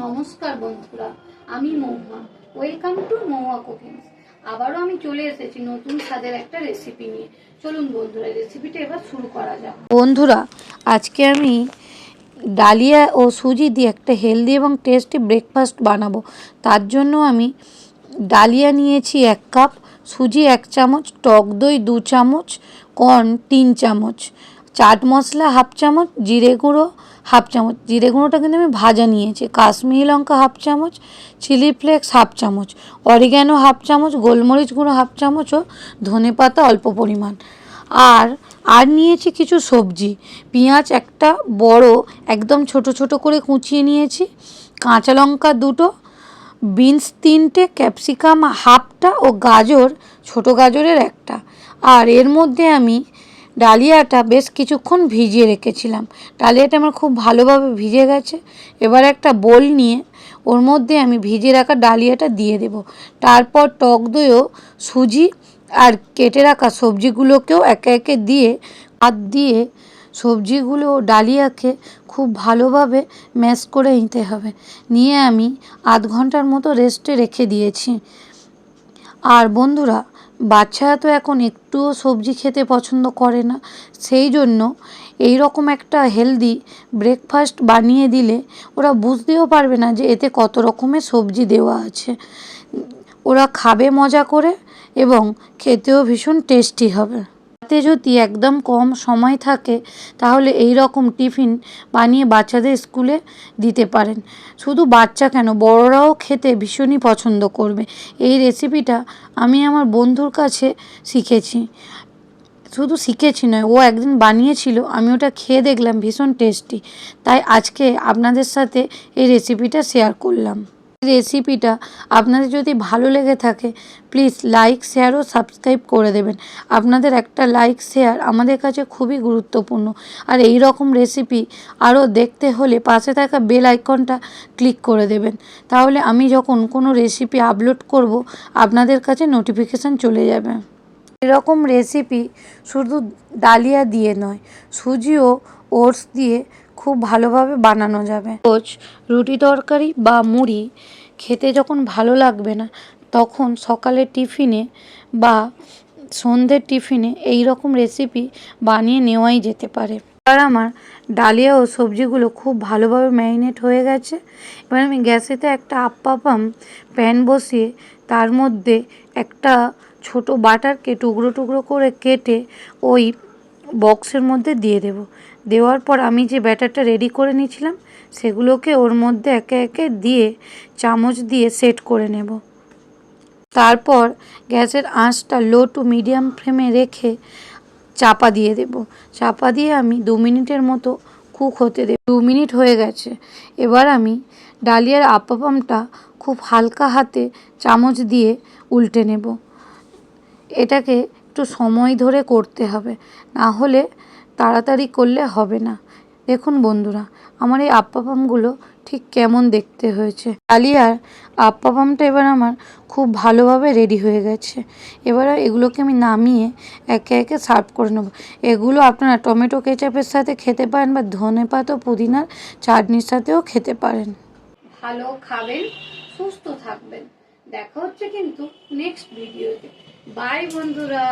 নমস্কার বন্ধুরা, আমি Mouma. Welcome to Mouya cookings আবারও আমি চলে এসেছি নতুন স্বাদের একটা রেসিপি নিয়ে। চলুন বন্ধুরা রেসিপিটা এবার শুরু করা যাক। বন্ধুরা, আজকে আমি ডালিয়া ও সুজি দিয়ে একটা হেলদি এবং টেস্টি ব্রেকফাস্ট বানাবো। তার জন্য আমি ডালিয়া নিয়েছি এক কাপ সুজি এক চামচ, টক দই দু চামচ কর্ন তিন চামচ। চাট মশলা হাফ চামচ, জিরে গুঁড়ো হাফ চামচ। জিরে গুঁড়োটা কিন্তু আমি ভাজা নিয়েছি। কাশ্মীরি লঙ্কা হাফ চামচ, চিলি ফ্লেক্স হাফ চামচ, অরিগ্যানো হাফ চামচ, গোলমরিচ গুঁড়ো হাফ চামচ ও ধনে পাতা অল্প পরিমাণ। আর আর নিয়েছি কিছু সবজি। পেঁয়াজ একটা বড়, একদম ছোট ছোট করে কুচিয়ে নিয়েছি। কাঁচা লঙ্কা দুটো, বিনস তিনটে, ক্যাপসিকাম হাফটা ও গাজর, ছোট গাজরের একটা। আর এর মধ্যে আমি ডালিয়াটা বেশ কিছুক্ষণ ভিজিয়ে রেখেছিলাম। ডালিয়াটা আমার খুব ভালোভাবে ভিজে গেছে। এবার একটা বোল নিয়ে ওর মধ্যে আমি ভিজিয়ে রাখা ডালিয়াটা দিয়ে দেব। তারপর টক দইও, সুজি আর কেটে রাখা সবজিগুলোকেও একে একে দিয়ে, হাত দিয়ে সবজিগুলো ডালিয়াকে খুব ভালোভাবে ম্যাশ করে নিতে হবে। নিয়ে আমি আধ ঘণ্টার মতো রেস্টে রেখে দিয়েছি। আর বন্ধুরা বাচ্চারা তো এখন একটুও সবজি খেতে পছন্দ করে না। সেই জন্য এই রকম একটা হেলদি ব্রেকফাস্ট বানিয়ে দিলে ওরা বুঝতেও পারবে না যে এতে কত রকমের সবজি দেওয়া আছে। ওরা খাবে মজা করে এবং খেতেও ভীষণ টেস্টি হবে। হাতে যদি একদম কম সময় থাকে, তাহলে এই রকম টিফিন বানিয়ে বাচ্চাদের স্কুলে দিতে পারেন। শুধু বাচ্চা কেন, বড়রাও খেতে ভীষণই পছন্দ করবে। এই রেসিপিটা আমি আমার বন্ধুর কাছে শিখেছি। শুধু শিখেছি নয়, ও একদিন বানিয়েছিল, আমি ওটা খেয়ে দেখলাম, ভীষণ টেস্টি তাই আজকে আপনাদের সাথে এই রেসিপিটা শেয়ার করলাম। রেসিপিটা আপনাদের যদি ভালো লেগে থাকে প্লিজ লাইক শেয়ার ও সাবস্ক্রাইব করে দেবেন। আপনাদের একটা লাইক শেয়ার আমাদের কাছে খুবই গুরুত্বপূর্ণ। আর এই রকম রেসিপি আরও দেখতে হলে পাশে থাকা বেল আইকনটা ক্লিক করে দেবেন। তাহলে আমি যখন কোনো রেসিপি আপলোড করব, আপনাদের কাছে নোটিফিকেশান চলে যাবে। এরকম রেসিপি শুধু ডালিয়া দিয়ে নয়, সুজি ও ওটস দিয়ে খুব ভালোভাবে বানানো যাবে। রোজ রুটি তরকারি বা মুড়ি খেতে যখন ভালো লাগবে না, তখন সকালের টিফিনে বা সন্ধ্যের টিফিনে এই রকম রেসিপি বানিয়ে নেওয়াই যেতে পারে। আর আমার ডালিয়া ও সবজিগুলো খুব ভালোভাবে ম্যারিনেট হয়ে গেছে। এবার আমি গ্যাসেতে একটা আপ্পাপাম প্যান বসিয়ে তার মধ্যে একটা ছোট বাটারকে টুকরো টুকরো করে কেটে ওই বক্সের মধ্যে দিয়ে দেব। দেওয়ার পর আমি যে ব্যাটারটা রেডি করে নিয়েছিলাম, সেগুলোকে ওর মধ্যে একে একে দিয়ে চামচ দিয়ে সেট করে নেব। তারপর গ্যাসের আঁচটা লো টু মিডিয়াম ফ্লেমে রেখে চাপা দিয়ে দেব। চাপা দিয়ে আমি দু মিনিটের মতো কুক হতে দেব। দু মিনিট হয়ে গেছে। এবার আমি ডালিয়ার আপাপামটা খুব হালকা হাতে চামচ দিয়ে উল্টে নেব। এটাকে একটু সময় ধরে করতে হবে। না হলে তাড়াতাড়ি করলে হবে না। দেখুন বন্ধুরা, আমার এই আপ্পাপামগুলো ঠিক কেমন দেখতে হয়েছে। ডালিয়ার আপ্পাপামটা এবার আমার খুব ভালোভাবে রেডি হয়ে গেছে। এবার এগুলোকে আমি নামিয়ে একে একে সার্ভ করে নেব। এগুলো আপনারা টমেটো কেচাপের সাথে খেতে পারেন বা ধনে পাতা, পুদিনার চাটনির সাথেও খেতে পারেন। ভালো খাবেন, সুস্থ থাকবেন। দেখা হচ্ছে কিন্তু নেক্সট ভিডিওতে বাই বন্ধুরা।